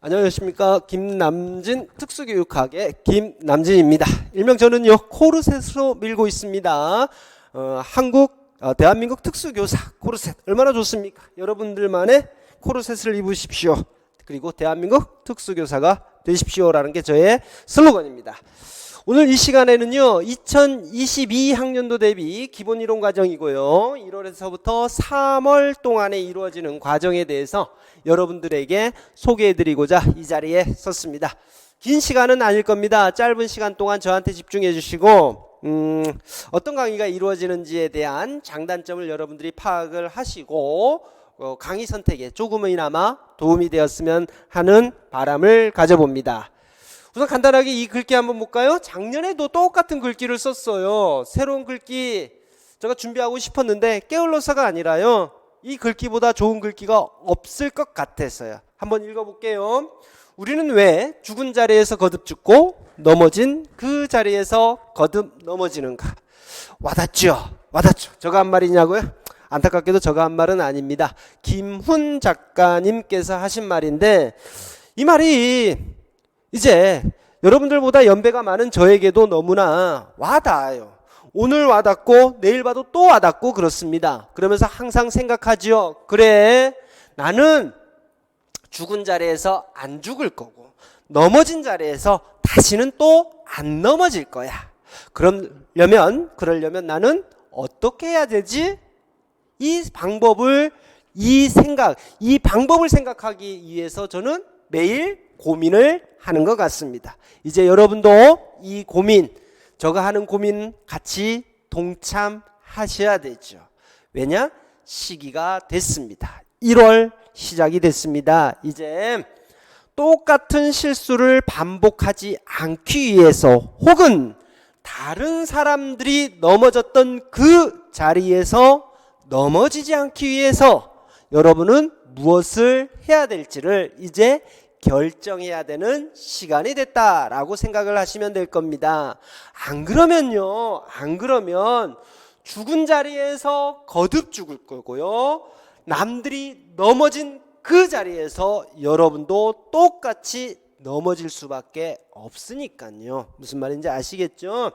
안녕하십니까 김남진 특수교육학의 김남진입니다. 일명 저는요 코르셋으로 밀고 있습니다. 어, 한국 어, 대한민국 특수교사 코르셋 얼마나 좋습니까? 여러분들만의 코르셋을 입으십시오. 그리고 대한민국 특수교사가 되십시오라는 게 저의 슬로건입니다. 오늘 이 시간에는요 2022학년도 대비 기본 이론 과정이고요 1월에서부터 3월 동안에 이루어지는 과정에 대해서 여러분들에게 소개해드리고자 이 자리에 섰습니다. 긴 시간은 아닐 겁니다. 짧은 시간 동안 저한테 집중해 주시고 음, 어떤 강의가 이루어지는지에 대한 장단점을 여러분들이 파악을 하시고 어, 강의 선택에 조금이나마 도움이 되었으면 하는 바람을 가져봅니다. 우선 간단하게 이 글귀 한번 볼까요? 작년에도 똑같은 글귀를 썼어요. 새로운 글귀 제가 준비하고 싶었는데 게을러서가 아니라요. 이 글귀보다 좋은 글귀가 없을 것 같았어요. 한번 읽어볼게요. 우리는 왜 죽은 자리에서 거듭 죽고 넘어진 그 자리에서 거듭 넘어지는가? 와닿죠? 와닿죠? 저가 한 말이냐고요? 안타깝게도 저가 한 말은 아닙니다. 김훈 작가님께서 하신 말인데 이 말이 이제 여러분들보다 연배가 많은 저에게도 너무나 와닿아요. 오늘 와닿고 내일 봐도 또 와닿고 그렇습니다. 그러면서 항상 생각하지요. 그래, 나는 죽은 자리에서 안 죽을 거고 넘어진 자리에서 다시는 또 안 넘어질 거야. 그러려면 그러려면 나는 어떻게 해야 되지? 이 방법을 이 생각, 이 방법을 생각하기 위해서 저는 매일 고민을 하는 것 같습니다. 이제 여러분도 이 고민, 저가 하는 고민 같이 동참하셔야 되죠. 왜냐? 시기가 됐습니다. 1월 시작이 됐습니다. 이제 똑같은 실수를 반복하지 않기 위해서 혹은 다른 사람들이 넘어졌던 그 자리에서 넘어지지 않기 위해서 여러분은 무엇을 해야 될지를 이제 결정해야 되는 시간이 됐다라고 생각을 하시면 될 겁니다. 안 그러면요, 안 그러면 죽은 자리에서 거듭 죽을 거고요. 남들이 넘어진 그 자리에서 여러분도 똑같이 넘어질 수밖에 없으니까요. 무슨 말인지 아시겠죠?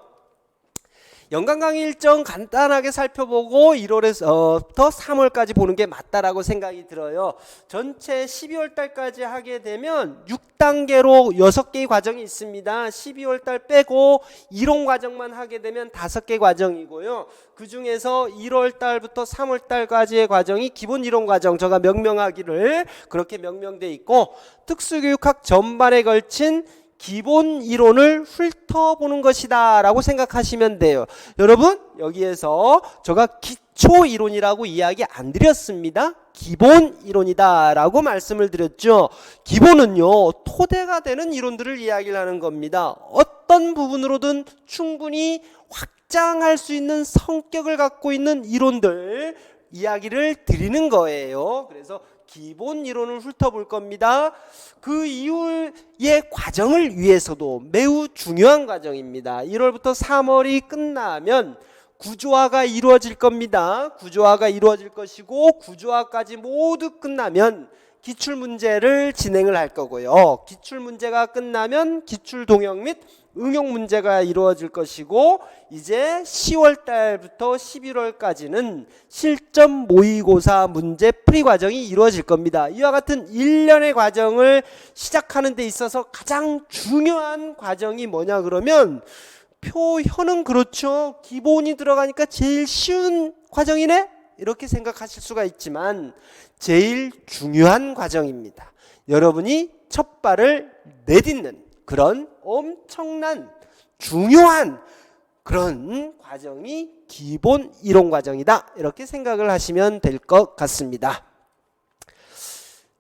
연간 강의 일정 간단하게 살펴보고 1월에서부터 3월까지 보는 게 맞다라고 생각이 들어요. 전체 12월 달까지 하게 되면 6단계로 6개의 과정이 있습니다. 12월 달 빼고 이론 과정만 하게 되면 5개 과정이고요. 그 중에서 1월 달부터 3월 달까지의 과정이 기본 이론 과정 제가 명명하기를 그렇게 명명돼 있고 특수교육학 전반에 걸친 기본 이론을 훑어보는 것이다 라고 생각하시면 돼요. 여러분 여기에서 제가 기초 이론이라고 이야기 안 드렸습니다. 기본 이론이다 라고 말씀을 드렸죠. 기본은요 토대가 되는 이론들을 이야기를 하는 겁니다. 어떤 부분으로든 충분히 확장할 수 있는 성격을 갖고 있는 이론들 이야기를 드리는 거예요. 그래서 기본 이론을 훑어볼 겁니다. 그 이후의 과정을 위해서도 매우 중요한 과정입니다. 1월부터 3월이 끝나면 구조화가 이루어질 겁니다. 구조화가 이루어질 것이고 구조화까지 모두 끝나면 기출 문제를 진행을 할 거고요. 기출 문제가 끝나면 기출 동영 및 응용 문제가 이루어질 것이고 이제 10월 달부터 11월까지는 실전 모의고사 문제 풀이 과정이 이루어질 겁니다. 이와 같은 일련의 과정을 시작하는 데 있어서 가장 중요한 과정이 뭐냐 그러면 표현은 그렇죠. 기본이 들어가니까 제일 쉬운 과정이네? 이렇게 생각하실 수가 있지만 제일 중요한 과정입니다. 여러분이 첫 발을 내딛는 그런 엄청난 중요한 그런 과정이 기본 이론 과정이다. 이렇게 생각을 하시면 될 것 같습니다.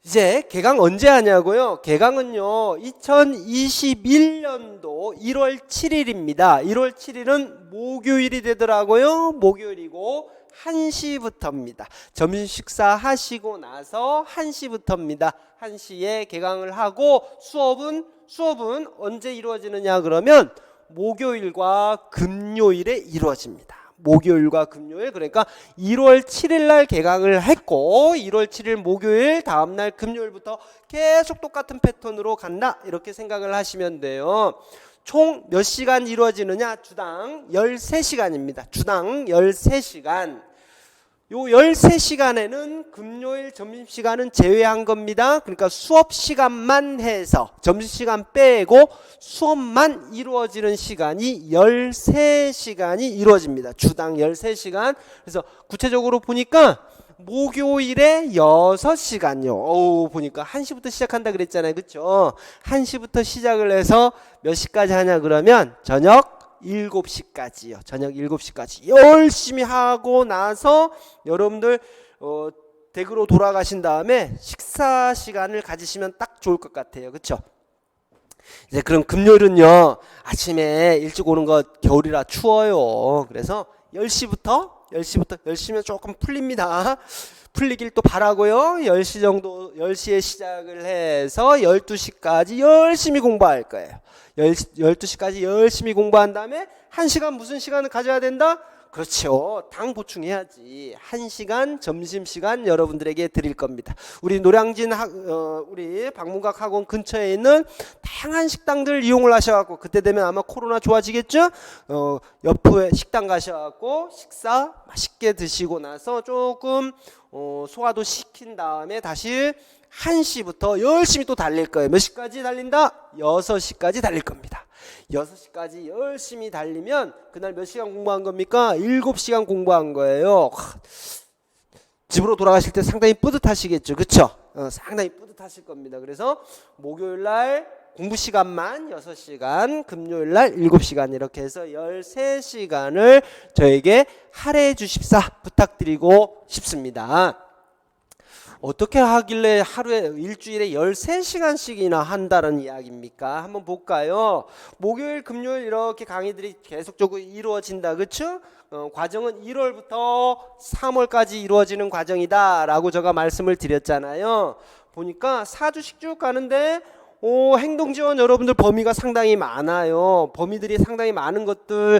이제 개강 언제 하냐고요? 개강은요, 2021년도 1월 7일입니다. 1월 7일은 목요일이 되더라고요. 목요일이고, 1시부터입니다. 점심 식사 하시고 나서 1시부터입니다. 1시에 개강을 하고 수업은 수업은 언제 이루어지느냐 그러면 목요일과 금요일에 이루어집니다. 목요일과 금요일 그러니까 1월 7일 날 개강을 했고 1월 7일 목요일 다음 날 금요일부터 계속 똑같은 패턴으로 간다 이렇게 생각을 하시면 돼요. 총 몇 시간 이루어지느냐? 주당 13시간입니다. 주당 13시간. 요 13시간에는 금요일 점심시간은 제외한 겁니다. 그러니까 수업 시간만 해서 점심시간 빼고 수업만 이루어지는 시간이 13시간이 이루어집니다. 주당 13시간. 그래서 구체적으로 보니까 목요일에 6시간요. 어우, 보니까 1시부터 시작한다 그랬잖아요. 그쵸? 1시부터 시작을 해서 몇 시까지 하냐 그러면 저녁 7시까지요. 저녁 7시까지 열심히 하고 나서 여러분들 어, 댁으로 돌아가신 다음에 식사 시간을 가지시면 딱 좋을 것 같아요. 그렇죠? 이제 그럼 금요일은요. 아침에 일찍 오는 거 겨울이라 추워요. 그래서 10시부터 10시부터 10시면 조금 풀립니다. 풀리길 또 바라고요. 10시 정도 10시에 시작을 해서 12시까지 열심히 공부할 거예요. 10, 12시까지 열심히 공부한 다음에 1시간 무슨 시간을 가져야 된다? 그렇죠. 당 보충해야지. 1시간 점심 시간 여러분들에게 드릴 겁니다. 우리 노량진 학, 어, 우리 박문각 학원 근처에 있는 다양한 식당들 이용을 하셔갖고 그때 되면 아마 코로나 좋아지겠죠? 어, 옆에 식당 가셔갖고 식사 맛있게 드시고 나서 조금 어, 소화도 시킨 다음에 다시 1시부터 열심히 또 달릴 거예요. 몇 시까지 달린다? 6시까지 달릴 겁니다. 6시까지 열심히 달리면 그날 몇 시간 공부한 겁니까? 7시간 공부한 거예요. 하, 집으로 돌아가실 때 상당히 뿌듯하시겠죠. 그쵸? 어, 상당히 뿌듯하실 겁니다. 그래서 목요일 날 공부 시간만 6시간, 금요일 날 7시간 이렇게 해서 13시간을 저에게 할애해 주십사 부탁드리고 싶습니다. 어떻게 하길래 하루에 일주일에 13시간씩이나 한다는 이야기입니까? 한번 볼까요? 목요일, 금요일 이렇게 강의들이 계속적으로 이루어진다. 그쵸? 어, 과정은 1월부터 3월까지 이루어지는 과정이다라고 제가 말씀을 드렸잖아요. 보니까 4주씩 쭉 가는데 오, 행동 지원 여러분들 범위가 상당히 많아요. 범위들이 상당히 많은 것들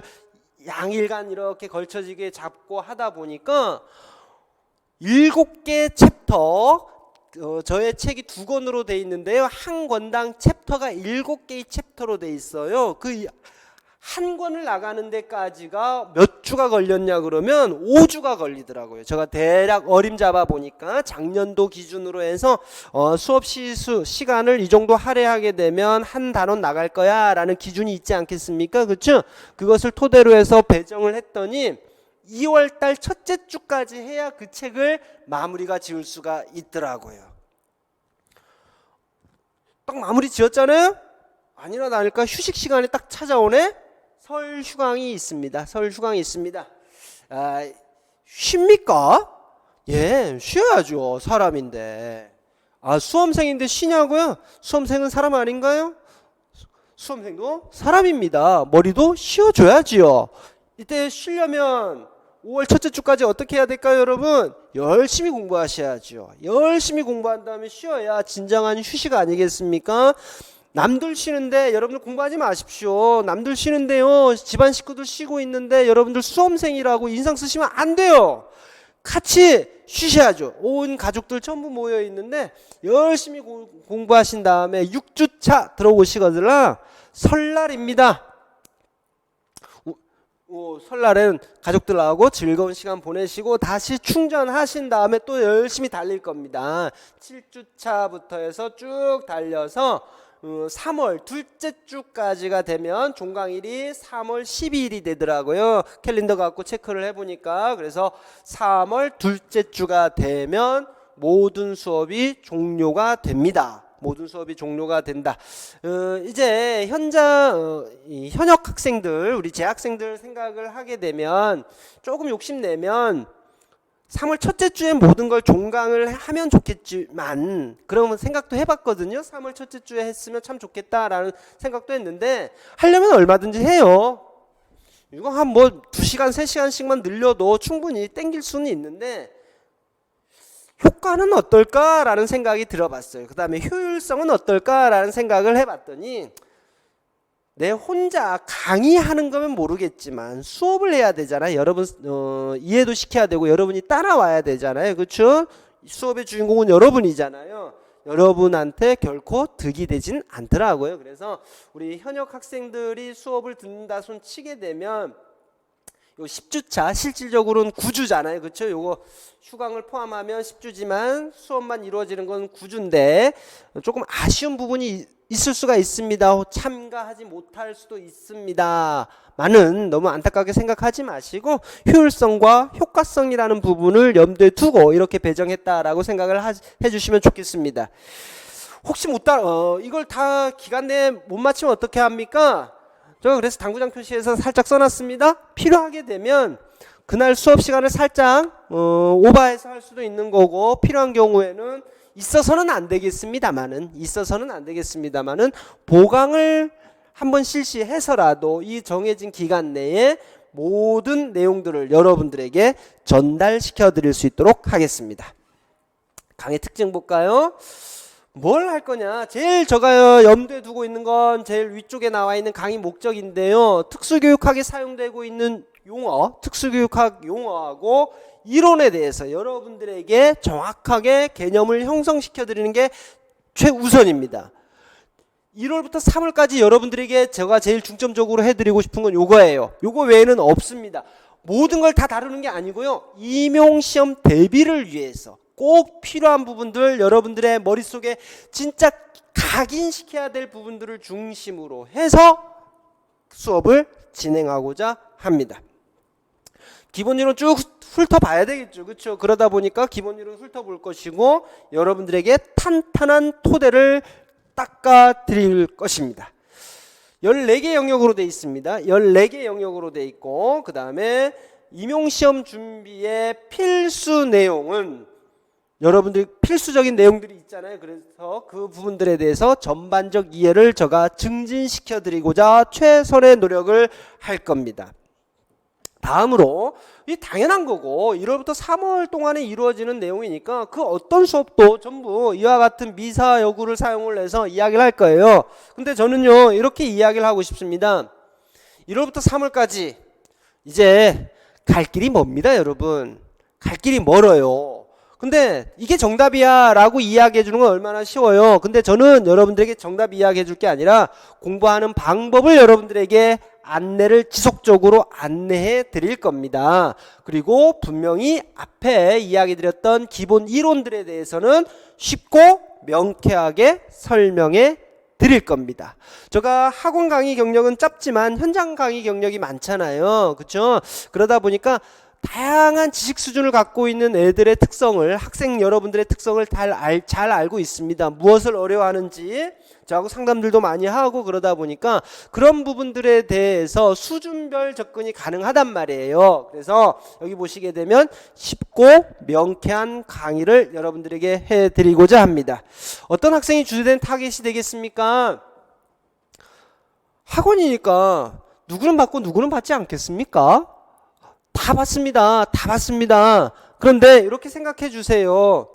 양일간 이렇게 걸쳐지게 잡고 하다 보니까 일곱 개 챕터 어, 저의 책이 두 권으로 돼 있는데요. 한 권당 챕터가 일곱 개의 챕터로 돼 있어요. 그 한 권을 나가는 데까지가 몇 주가 걸렸냐 그러면 5주가 걸리더라고요. 제가 대략 어림 잡아 보니까 작년도 기준으로 해서 어, 수업 시수 시간을 이 정도 할애하게 되면 한 단원 나갈 거야라는 기준이 있지 않겠습니까? 그렇죠? 그것을 토대로 해서 배정을 했더니 2월 달 첫째 주까지 해야 그 책을 마무리가 지을 수가 있더라고요. 딱 마무리 지었잖아요? 아니나 다를까 휴식 시간에 딱 찾아오네? 설 휴강이 있습니다. 설 휴강이 있습니다. 아, 쉽니까? 예, 쉬어야죠. 사람인데. 아, 수험생인데 쉬냐고요? 수험생은 사람 아닌가요? 수험생도 사람입니다. 머리도 쉬어줘야지요. 이때 쉬려면 5월 첫째 주까지 어떻게 해야 될까요, 여러분? 열심히 공부하셔야죠. 열심히 공부한 다음에 쉬어야 진정한 휴식 아니겠습니까? 남들 쉬는데 여러분들 공부하지 마십시오. 남들 쉬는데요. 집안 식구들 쉬고 있는데 여러분들 수험생이라고 인상 쓰시면 안 돼요. 같이 쉬셔야죠. 온 가족들 전부 모여 있는데 열심히 고- 공부하신 다음에 6주차 들어오시거든요. 설날입니다. 오, 설날엔 가족들하고 즐거운 시간 보내시고 다시 충전하신 다음에 또 열심히 달릴 겁니다. 7주차부터 해서 쭉 달려서 어, 3월 둘째 주까지가 되면 종강일이 3월 12일이 되더라고요. 캘린더 갖고 체크를 해보니까 그래서 3월 둘째 주가 되면 모든 수업이 종료가 됩니다. 모든 수업이 종료가 된다. 어, 이제 현장 어, 이 현역 학생들, 우리 재학생들 생각을 하게 되면 조금 욕심내면 3월 첫째 주에 모든 걸 종강을 하면 좋겠지만 그런 생각도 해봤거든요. 3월 첫째 주에 했으면 참 좋겠다라는 생각도 했는데 하려면 얼마든지 해요. 이거 한 뭐 2시간, 3시간씩만 늘려도 충분히 땡길 수는 있는데 효과는 어떨까라는 생각이 들어봤어요. 그 다음에 효율성은 어떨까라는 생각을 해봤더니 내 혼자 강의하는 거면 모르겠지만 수업을 해야 되잖아요. 여러분 어, 이해도 시켜야 되고 여러분이 따라와야 되잖아요. 그렇죠? 수업의 주인공은 여러분이잖아요. 여러분한테 결코 득이 되진 않더라고요. 그래서 우리 현역 학생들이 수업을 듣는다 손 치게 되면 요 10주차 실질적으로는 9주잖아요. 그렇죠? 요거 휴강을 포함하면 10주지만 수업만 이루어지는 건 9주인데 조금 아쉬운 부분이 있을 수가 있습니다. 참가하지 못할 수도 있습니다. 많은 너무 안타깝게 생각하지 마시고 효율성과 효과성이라는 부분을 염두에 두고 이렇게 배정했다라고 생각을 하, 해주시면 좋겠습니다. 혹시 못 따라 어, 이걸 다 기간 내에 못 맞추면 어떻게 합니까? 저 그래서 당구장 표시에서 살짝 써놨습니다. 필요하게 되면 그날 수업 시간을 살짝 어, 오버해서 할 수도 있는 거고 필요한 경우에는 있어서는 안 되겠습니다만은 있어서는 안 되겠습니다만은 보강을 한번 실시해서라도 이 정해진 기간 내에 모든 내용들을 여러분들에게 전달시켜 드릴 수 있도록 하겠습니다. 강의 특징 볼까요? 뭘 할 거냐? 제일 제가 염두에 두고 있는 건 제일 위쪽에 나와 있는 강의 목적인데요. 특수교육학에 사용되고 있는 용어, 특수교육학 용어하고 이론에 대해서 여러분들에게 정확하게 개념을 형성시켜 드리는 게 최우선입니다. 1월부터 3월까지 여러분들에게 제가 제일 중점적으로 해드리고 싶은 건 요거예요. 요거 외에는 없습니다. 모든 걸 다 다루는 게 아니고요. 임용시험 대비를 위해서 꼭 필요한 부분들 여러분들의 머릿속에 진짜 각인시켜야 될 부분들을 중심으로 해서 수업을 진행하고자 합니다. 기본 이론 쭉 훑어봐야 되겠죠. 그렇죠? 그러다 보니까 기본 이론 훑어볼 것이고 여러분들에게 탄탄한 토대를 닦아 드릴 것입니다. 14개 영역으로 되어 있습니다. 14개 영역으로 되어 있고 그 다음에 임용시험 준비의 필수 내용은 여러분들 필수적인 내용들이 있잖아요. 그래서 그 부분들에 대해서 전반적 이해를 제가 증진시켜 드리고자 최선의 노력을 할 겁니다. 다음으로 이 당연한 거고 1월부터 3월 동안에 이루어지는 내용이니까 그 어떤 수업도 전부 이와 같은 미사 여구를 사용을 해서 이야기를 할 거예요. 근데 저는요 이렇게 이야기를 하고 싶습니다. 1월부터 3월까지 이제 갈 길이 멉니다, 여러분. 갈 길이 멀어요. 근데 이게 정답이야 라고 이야기해 주는 건 얼마나 쉬워요. 근데 저는 여러분들에게 정답 이야기해 줄 게 아니라 공부하는 방법을 여러분들에게 안내를 지속적으로 안내해 드릴 겁니다. 그리고 분명히 앞에 이야기 드렸던 기본 이론들에 대해서는 쉽고 명쾌하게 설명해 드릴 겁니다. 제가 학원 강의 경력은 짧지만 현장 강의 경력이 많잖아요. 그렇죠? 그러다 보니까 다양한 지식 수준을 갖고 있는 애들의 특성을 학생 여러분들의 특성을 잘, 알, 잘 알고 있습니다. 무엇을 어려워하는지 저하고 상담들도 많이 하고 그러다 보니까 그런 부분들에 대해서 수준별 접근이 가능하단 말이에요. 그래서 여기 보시게 되면 쉽고 명쾌한 강의를 여러분들에게 해드리고자 합니다. 어떤 학생이 주된 타겟이 되겠습니까? 학원이니까 누구는 받고 누구는 받지 않겠습니까? 다 받습니다. 다 받습니다. 그런데 이렇게 생각해 주세요.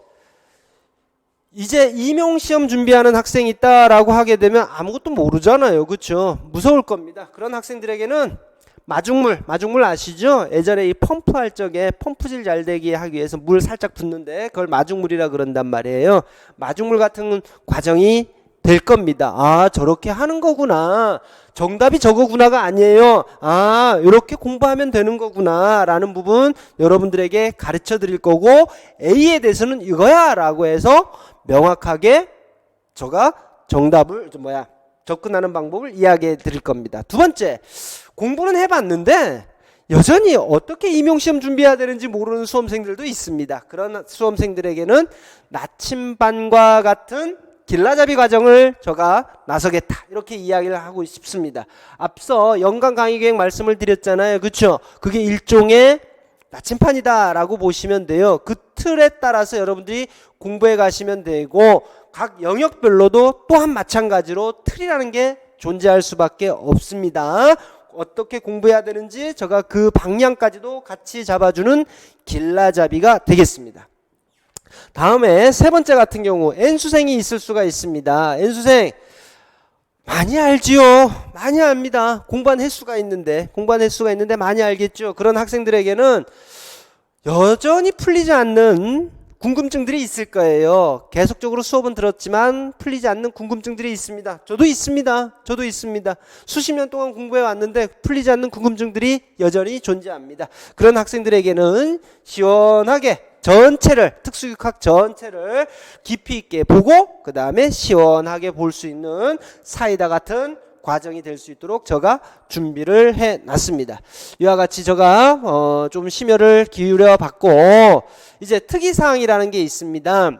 이제 임용 시험 준비하는 학생이 있다라고 하게 되면 아무것도 모르잖아요. 그렇죠? 무서울 겁니다. 그런 학생들에게는 마중물, 마중물 아시죠? 예전에 이 펌프 할 적에 펌프질 잘 되게 하기 위해서 물 살짝 붓는데 그걸 마중물이라 그런단 말이에요. 마중물 같은 과정이 될 겁니다. 아, 저렇게 하는 거구나. 정답이 저거구나가 아니에요. 아, 이렇게 공부하면 되는 거구나. 라는 부분 여러분들에게 가르쳐 드릴 거고, A에 대해서는 이거야. 라고 해서 명확하게 저가 정답을, 저 뭐야, 접근하는 방법을 이야기해 드릴 겁니다. 두 번째, 공부는 해봤는데, 여전히 어떻게 임용시험 준비해야 되는지 모르는 수험생들도 있습니다. 그런 수험생들에게는 나침반과 같은 길라잡이 과정을 저가 나서겠다 이렇게 이야기를 하고 싶습니다. 앞서 연간 강의 계획 말씀을 드렸잖아요. 그렇죠? 그게 일종의 나침판이다라고 보시면 돼요. 그 틀에 따라서 여러분들이 공부해 가시면 되고 각 영역별로도 또한 마찬가지로 틀이라는 게 존재할 수밖에 없습니다. 어떻게 공부해야 되는지 제가 그 방향까지도 같이 잡아주는 길라잡이가 되겠습니다. 다음에 세 번째 같은 경우 N수생이 있을 수가 있습니다. N수생 많이 알지요. 많이 압니다. 공부한 횟수가 있는데, 공부한 횟수가 있는데 많이 알겠죠. 그런 학생들에게는 여전히 풀리지 않는 궁금증들이 있을 거예요. 계속적으로 수업은 들었지만 풀리지 않는 궁금증들이 있습니다. 저도 있습니다. 저도 있습니다. 수십 년 동안 공부해 왔는데 풀리지 않는 궁금증들이 여전히 존재합니다. 그런 학생들에게는 시원하게 전체를 특수교육학 전체를 깊이 있게 보고 그 다음에 시원하게 볼 수 있는 사이다 같은 과정이 될 수 있도록 제가 준비를 해 놨습니다. 이와 같이 제가 어, 좀 심혈을 기울여 봤고 이제 특이 사항이라는 게 있습니다.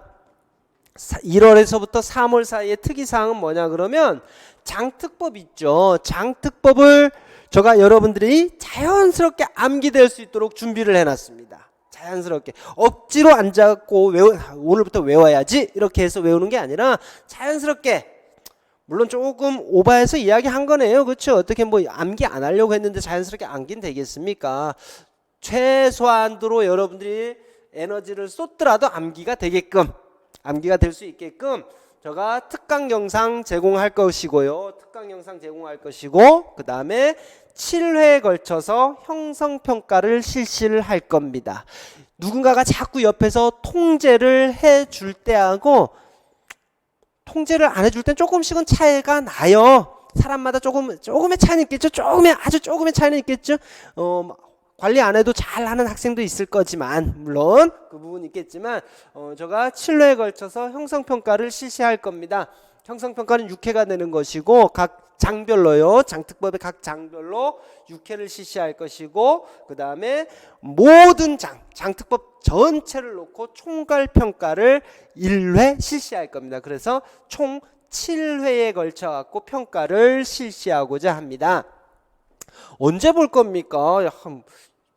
1월에서부터 3월 사이에 특이 사항은 뭐냐 그러면 장특법 있죠. 장특법을 제가 여러분들이 자연스럽게 암기될 수 있도록 준비를 해 놨습니다. 자연스럽게 억지로 앉아갖고 외워 오늘부터 외워야지 이렇게 해서 외우는 게 아니라 자연스럽게 물론 조금 오바해서 이야기한 거네요. 그렇죠? 어떻게 뭐 암기 안 하려고 했는데 자연스럽게 암기는 되겠습니까? 최소한도로 여러분들이 에너지를 쏟더라도 암기가 되게끔 암기가 될 수 있게끔 제가 특강 영상 제공할 것이고요. 특강 영상 제공할 것이고 그 다음에 7회에 걸쳐서 형성 평가를 실시를 할 겁니다. 누군가가 자꾸 옆에서 통제를 해줄 때하고 통제를 안 해줄 땐 조금씩은 차이가 나요. 사람마다 조금 조금의 차이는 있겠죠. 조금의 아주 조금의 차이는 있겠죠. 어, 관리 안 해도 잘하는 학생도 있을 거지만 물론 그 부분 있겠지만 어, 제가 7회에 걸쳐서 형성 평가를 실시할 겁니다. 형성 평가는 6회가 되는 것이고 각 장별로요. 장특법의 각 장별로 6회를 실시할 것이고 그 다음에 모든 장 장특법 전체를 놓고 총괄 평가를 1회 실시할 겁니다. 그래서 총 7회에 걸쳐 갖고 평가를 실시하고자 합니다. 언제 볼 겁니까? 한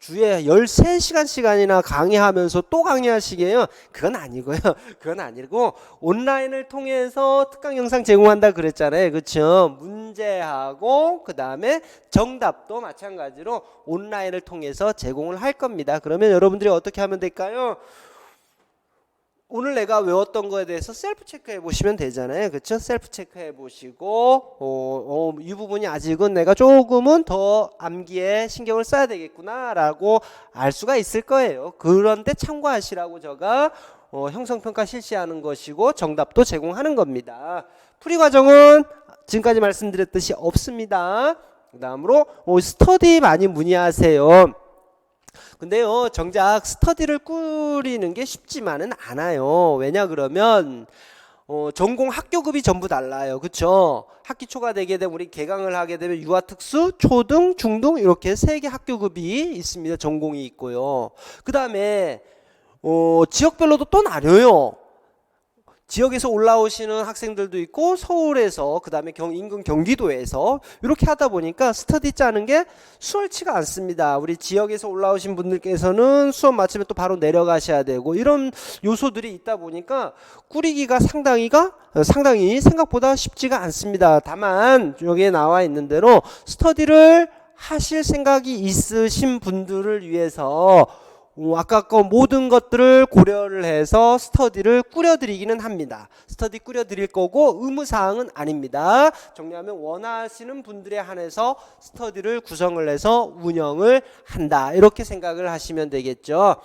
주에 13시간 시간이나 강의하면서 또 강의하시게요? 그건 아니고요. 그건 아니고 온라인을 통해서 특강 영상 제공한다 그랬잖아요. 그렇죠? 문제하고 그다음에 정답도 마찬가지로 온라인을 통해서 제공을 할 겁니다. 그러면 여러분들이 어떻게 하면 될까요? 오늘 내가 외웠던 거에 대해서 셀프 체크해 보시면 되잖아요. 그렇죠? 셀프 체크해 보시고 어, 어, 이 부분이 아직은 내가 조금은 더 암기에 신경을 써야 되겠구나라고 알 수가 있을 거예요. 그런데 참고하시라고 제가 어, 형성평가 실시하는 것이고 정답도 제공하는 겁니다. 풀이 과정은 지금까지 말씀드렸듯이 없습니다. 그 다음으로 어, 스터디 많이 문의하세요. 근데요, 정작 스터디를 꾸리는 게 쉽지만은 않아요. 왜냐 그러면 어, 전공 학교급이 전부 달라요. 그쵸? 학기 초가 되게 되면 우리 개강을 하게 되면 유아 특수, 초등, 중등 이렇게 세 개 학교급이 있습니다. 전공이 있고요. 그 다음에 어, 지역별로도 또 나뉘어요. 지역에서 올라오시는 학생들도 있고 서울에서 그다음에 경, 인근 경기도에서 이렇게 하다 보니까 스터디 짜는 게 수월치가 않습니다. 우리 지역에서 올라오신 분들께서는 수업 마치면 또 바로 내려가셔야 되고 이런 요소들이 있다 보니까 꾸리기가 상당히가 상당히 생각보다 쉽지가 않습니다. 다만 여기에 나와 있는 대로 스터디를 하실 생각이 있으신 분들을 위해서 어, 아까 거 모든 것들을 고려를 해서 스터디를 꾸려드리기는 합니다. 스터디 꾸려드릴 거고 의무사항은 아닙니다. 정리하면 원하시는 분들에 한해서 스터디를 구성을 해서 운영을 한다. 이렇게 생각을 하시면 되겠죠.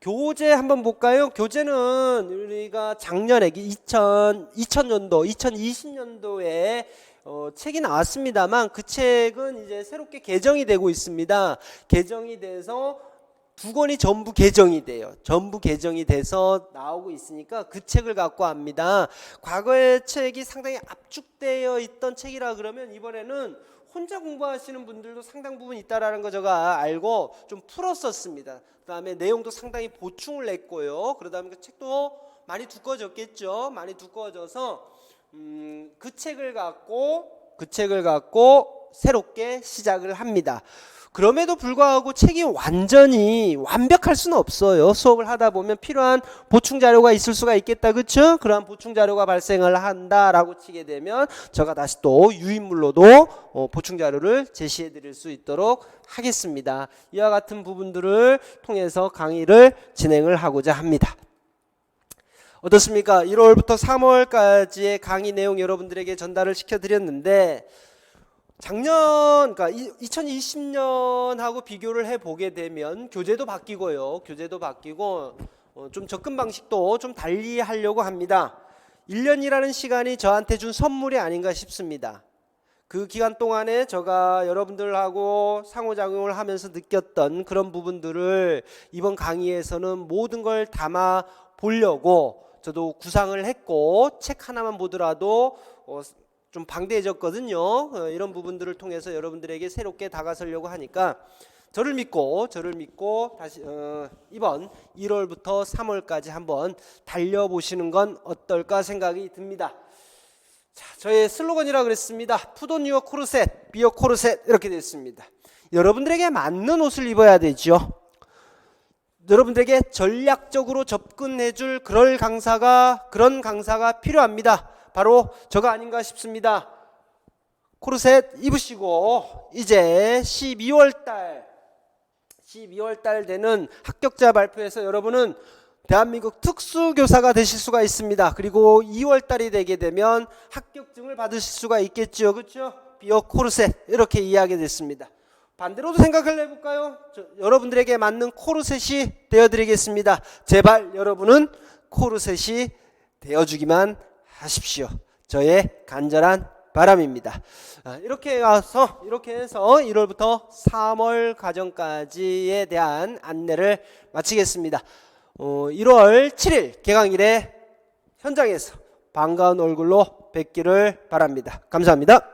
교재 한번 볼까요? 교재는 우리가 작년에 2000, 2000년도, 2020년도에 어, 책이 나왔습니다만 그 책은 이제 새롭게 개정이 되고 있습니다. 개정이 돼서 두 권이 전부 개정이 돼요. 전부 개정이 돼서 나오고 있으니까 그 책을 갖고 합니다. 과거의 책이 상당히 압축되어 있던 책이라 그러면 이번에는 혼자 공부하시는 분들도 상당 부분 있다라는 거 제가 알고 좀 풀었었습니다. 그다음에 내용도 상당히 보충을 했고요. 그러다 보니까 책도 많이 두꺼워졌겠죠. 많이 두꺼워져서 음, 그 책을 갖고 그 책을 갖고 새롭게 시작을 합니다. 그럼에도 불구하고 책이 완전히 완벽할 수는 없어요. 수업을 하다 보면 필요한 보충 자료가 있을 수가 있겠다. 그렇죠? 그러한 보충 자료가 발생을 한다라고 치게 되면 제가 다시 또 유인물로도 어, 보충 자료를 제시해 드릴 수 있도록 하겠습니다. 이와 같은 부분들을 통해서 강의를 진행을 하고자 합니다. 어떻습니까? 1월부터 3월까지의 강의 내용 여러분들에게 전달을 시켜드렸는데 작년 그러니까 2020년하고 비교를 해 보게 되면 교재도 바뀌고요. 교재도 바뀌고 어, 좀 접근 방식도 좀 달리 하려고 합니다. 1년이라는 시간이 저한테 준 선물이 아닌가 싶습니다. 그 기간 동안에 제가 여러분들하고 상호작용을 하면서 느꼈던 그런 부분들을 이번 강의에서는 모든 걸 담아 보려고 저도 구상을 했고 책 하나만 보더라도 어, 좀 방대해졌거든요. 어, 이런 부분들을 통해서 여러분들에게 새롭게 다가서려고 하니까 저를 믿고 저를 믿고 다시 어, 이번 1월부터 3월까지 한번 달려보시는 건 어떨까 생각이 듭니다. 자, 저의 슬로건이라 그랬습니다. 푸돈 유어 코르셋, 비어 코르셋 이렇게 됐습니다. 여러분들에게 맞는 옷을 입어야 되죠. 여러분들에게 전략적으로 접근해 줄 그럴 강사가 그런 강사가 필요합니다. 바로 저가 아닌가 싶습니다. 코르셋 입으시고 이제 12월 달 12월 달 되는 합격자 발표에서 여러분은 대한민국 특수교사가 되실 수가 있습니다. 그리고 2월 달이 되게 되면 합격증을 받으실 수가 있겠죠. 그렇죠? 비어 코르셋 이렇게 이해하게 됐습니다. 반대로도 생각을 해볼까요? 저, 여러분들에게 맞는 코르셋이 되어드리겠습니다. 제발 여러분은 코르셋이 되어주기만 하십시오. 저의 간절한 바람입니다. 아, 이렇게 와서 이렇게 해서 1월부터 3월 과정까지에 대한 안내를 마치겠습니다. 어, 1월 7일 개강일에 현장에서 반가운 얼굴로 뵙기를 바랍니다. 감사합니다.